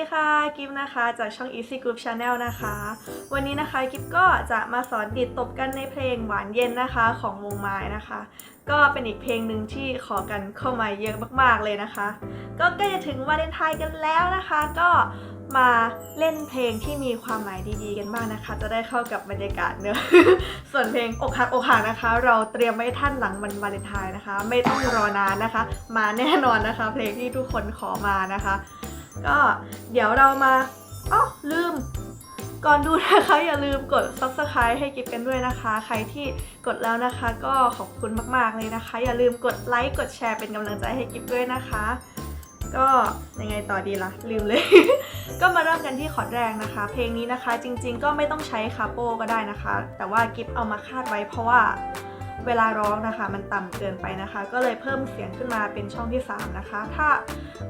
ดีค่ะกิฟนะคะ จากช่อง Easy Group Channel นะคะ วันนี้นะคะกิฟก็จะมาสอนดิดตบกันในเพลงหวานเย็นนะคะของวงไม้นะคะ ก็เป็นอีกเพลงหนึ่งที่ขอกันเข้ามาเยอะมากๆเลยนะคะ ก็ใกล้จะถึงวาเลนไทน์กันแล้วนะคะ ก็มาเล่นเพลงที่มีความหมายดีๆกันบ้างนะคะ จะได้เข้ากับบรรยากาศเนอะส่วนเพลงอกหักอกหักนะคะ เราเตรียมไว้ท่านหลังวันวาเลนไทน์นะคะ ไม่ต้องรอนานนะคะ มาแน่นอนนะคะ เพลงที่ทุกคนขอมานะคะ ก็เดี๋ยวเรามาอ๋อลืม ก่อนดูนะคะอย่าลืมกด subscribe ให้กิฟกันด้วยนะคะ ใครที่กดแล้วนะคะ ก็ขอบคุณมากๆเลยนะคะ อย่าลืมกดไลค์กดแชร์เป็นกำลังใจให้กิฟด้วยนะคะ ก็ยังไงต่อดีละ่ะ ลืมเลย ก็มาเริ่มกันที่คอร์ดแรกนะคะ เพลงนี้นะคะ จริง ๆ ก็ไม่ต้องใช้คาโปก็ได้นะคะ แต่ว่ากิฟเอามาคาดไว้เพราะว่า เวลาร้องนะคะ มันต่ำเกินไปนะคะ ก็เลยเพิ่มเสียงขึ้นมาเป็นช่องที่ 3 นะคะ ถ้า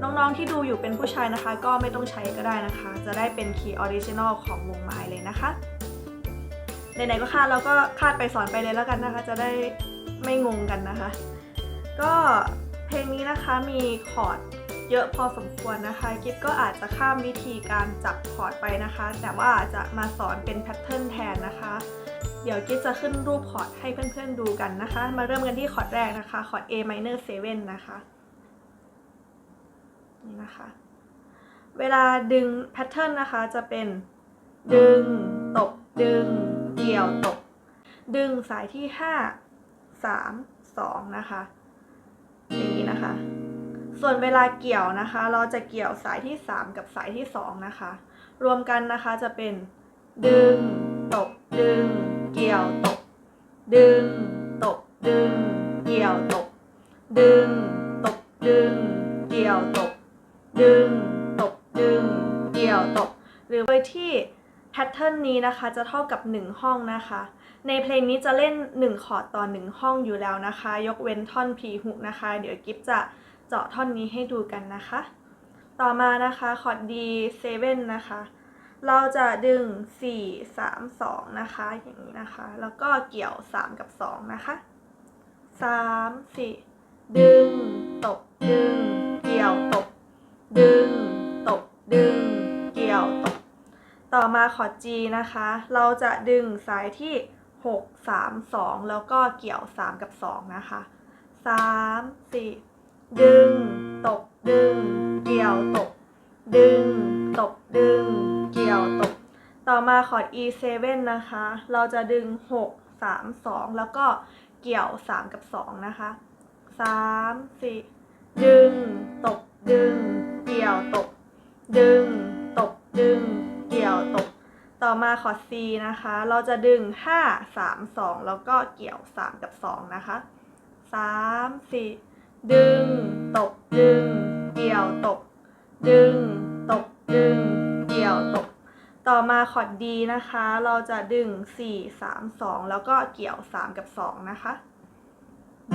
น้องๆที่ดูอยู่เป็นผู้ชายนะคะ ก็ไม่ต้องใช้ก็ได้นะคะ จะได้เป็นคีย์ออริจินอลของวงไม้เลยนะคะไหนๆก็คาดแล้วก็คาดไปสอนไปเลยแล้วกันนะคะ จะได้ไม่งงกันนะคะ ก็เพลงนี้นะคะมีคอร์ดเยอะพอสมควรนะคะกิฟก็อาจจะข้ามวิธีการจับคอร์ดไปนะคะ แต่ว่าจะมาสอนเป็นแพทเทิร์นแทนนะคะ เดี๋ยวกิ๊จะขึ้นรูปคอร์ดให้เพื่อนๆดูกันนะคะ มาเริ่มกันที่คอร์ดแรกนะคะ คอร์ด A minor 7 นะคะ นี่นะคะ เวลาดึงแพทเทิร์นนะคะจะเป็น ดึง ตบ ดึง เกี่ยว ตบ ดึงสายที่ 5 3 2 นะคะอย่างนี้นะคะ ส่วนเวลาเกี่ยวนะคะ เราจะเกี่ยวสายที่ 3 กับสายที่ 2 นะคะ รวมกันนะคะจะเป็น ดึง ตบ ดึง เกี่ยวตบดึงตบดึง เกี่ยวตบดึงตบดึง เกี่ยวตบดึงตบดึง เกี่ยวตบหรือโดยที่แพทเทิร์นนี้นะคะจะเท่ากับ 1 ห้องนะคะ ในเพลงนี้จะเล่น 1 คอร์ดต่อ 1 ห้องอยู่แล้วนะคะ ยกเว้นท่อน P ฮุกนะคะ เดี๋ยวกิฟจะเจาะท่อนนี้ให้ดูกันนะคะ ต่อมานะคะคอร์ด D 7 นะคะ เราจะดึง 4 3 2 นะคะ อย่างนี้นะคะ แล้วก็เกี่ยว 3 กับ 2 นะคะ 3 4 ดึง ตบ ดึง เกี่ยว ตบ ดึง ตบ ดึง เกี่ยว ตบ ต่อมาคอด G นะคะ เราจะดึงสายที่ 6 3 2 แล้วก็เกี่ยว 3 กับ 2 นะคะ 3 4 ดึง ตบ ดึง เกี่ยว ตบ ดึง ตบดึง เกี่ยวตบ ต่อมาคอร์ด E7 นะคะ เราจะดึง 6 3 2 แล้วก็เกี่ยว 3 กับ 2 นะคะ 3 4 ดึง ตบ ดึง เกี่ยวตบ ดึง ตบ ดึง เกี่ยวตบ ต่อมาคอร์ด C นะคะ เราจะดึง 5 3 2 แล้วก็เกี่ยว 3 กับ 2 นะคะ 3 4 ดึง ตบ ดึง เกี่ยวตบ ดึง มาคอร์ด D นะคะ เราจะดึง 4 3 2 แล้วก็เกี่ยว 3 กับ 2 นะคะ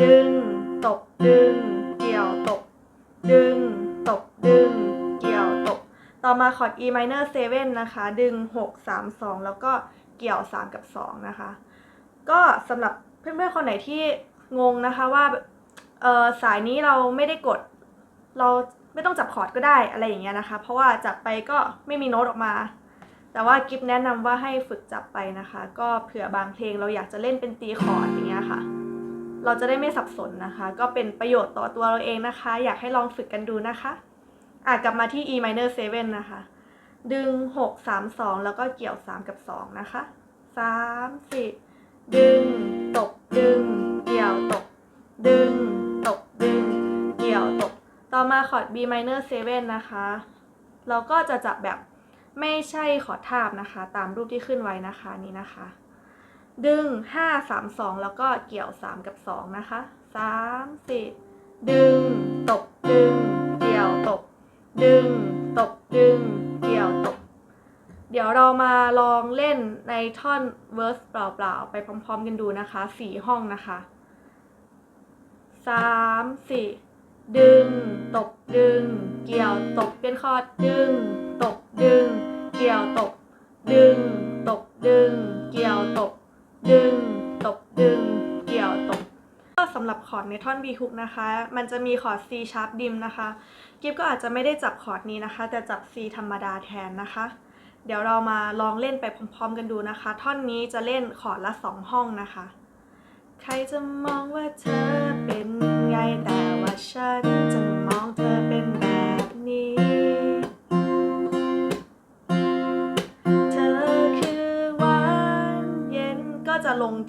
ดึงตบดึง เกี่ยวตบดึงตบดึง เกี่ยวตบต่อมาคอร์ด E minor 7 นะคะ ดึง 6 3 2 แล้วก็เกี่ยว 3 กับ 2 นะคะ ก็สำหรับเพื่อนๆ คนไหนที่งงนะคะว่าเออสายนี้เราไม่ได้กด เราไม่ต้องจับคอร์ดก็ได้อะไรอย่างเงี้ยนะคะ เพราะว่าจับไปก็ไม่มีโน้ตออกมา แต่ว่ากิฟแนะนำว่าให้ฝึกจับไปนะคะ ก็เผื่อบางเพลงเราอยากจะเล่นเป็นตีคอร์ดอย่างเงี้ยค่ะ เราจะได้ไม่สับสนนะคะ ก็เป็นประโยชน์ต่อตัวเราเองนะคะ อยากให้ลองฝึกกันดูนะคะอะกลับมาที่ E minor 7 นะคะ ดึง 6 3 2 แล้วก็เกี่ยว 3 กับ 2 นะคะ 3 4 ดึงตบดึง เกี่ยวตบดึงตบดึง เกี่ยวตบต่อมาคอร์ด B minor 7 นะคะ เราก็จะจับแบบ ไม่ใช่คอทาบนะคะ ตามรูปที่ขึ้นไว้นะคะนี่นะคะ ดึง 5 3 2 แล้วก็เกี่ยว 3 กับ 2 นะคะ 3 4 ดึงตบดึง เกี่ยวตบดึงตบดึง เกี่ยวตบเดี๋ยวเรามาลองเล่นในท่อนเวอร์สเปล่าๆ ไปพร้อมๆกันดูนะคะสี่ห้องนะคะสามสี่ดึงตบดึง เกี่ยวตบเป็นคอร์ดดึงตบดึง ดึงตบดึง เกี่ยวตบดึงตบดึง เกี่ยวตบก็สำหรับคอร์ดในท่อน B hook นะคะ มันจะมีคอร์ด C sharp dim นะคะ กิฟก็อาจจะไม่ได้จับคอร์ดนี้นะคะ แต่จับ C ธรรมดาแทนนะคะ เดี๋ยวเรามาลองเล่นไปพร้อมๆกันดูนะคะ ท่อนนี้จะเล่นคอร์ดละ 2 ห้องนะคะ ใครจะมองว่าเธอเป็นไงแต่ว่าฉันจะ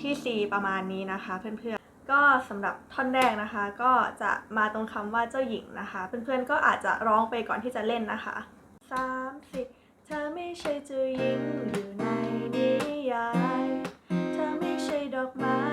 ที่ C ประมาณนี้นะคะ เพื่อนๆ ก็สำหรับท่อนแรกนะคะ ก็จะมาตรงคำว่าเจ้าหญิงนะคะ เพื่อนๆ ก็อาจจะร้องไปก่อนที่จะเล่นนะคะสามสี่เธอไม่ใช่เจ้าหญิงอยู่ในนิยาย เธอไม่ใช่ดอกไม้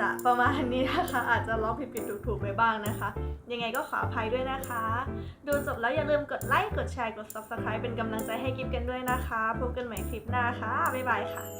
จะประมาณนี้นะคะ อาจจะร้องผิดๆถูกๆไปบ้างนะคะ ยังไงก็ขออภัยด้วยนะคะ ดูจบแล้วอย่าลืมกดไลค์กดแชร์กด subscribe เป็นกำลังใจให้กิฟกันด้วยนะคะ พบกันใหม่คลิปหน้าค่ะ บ๊ายบายค่ะ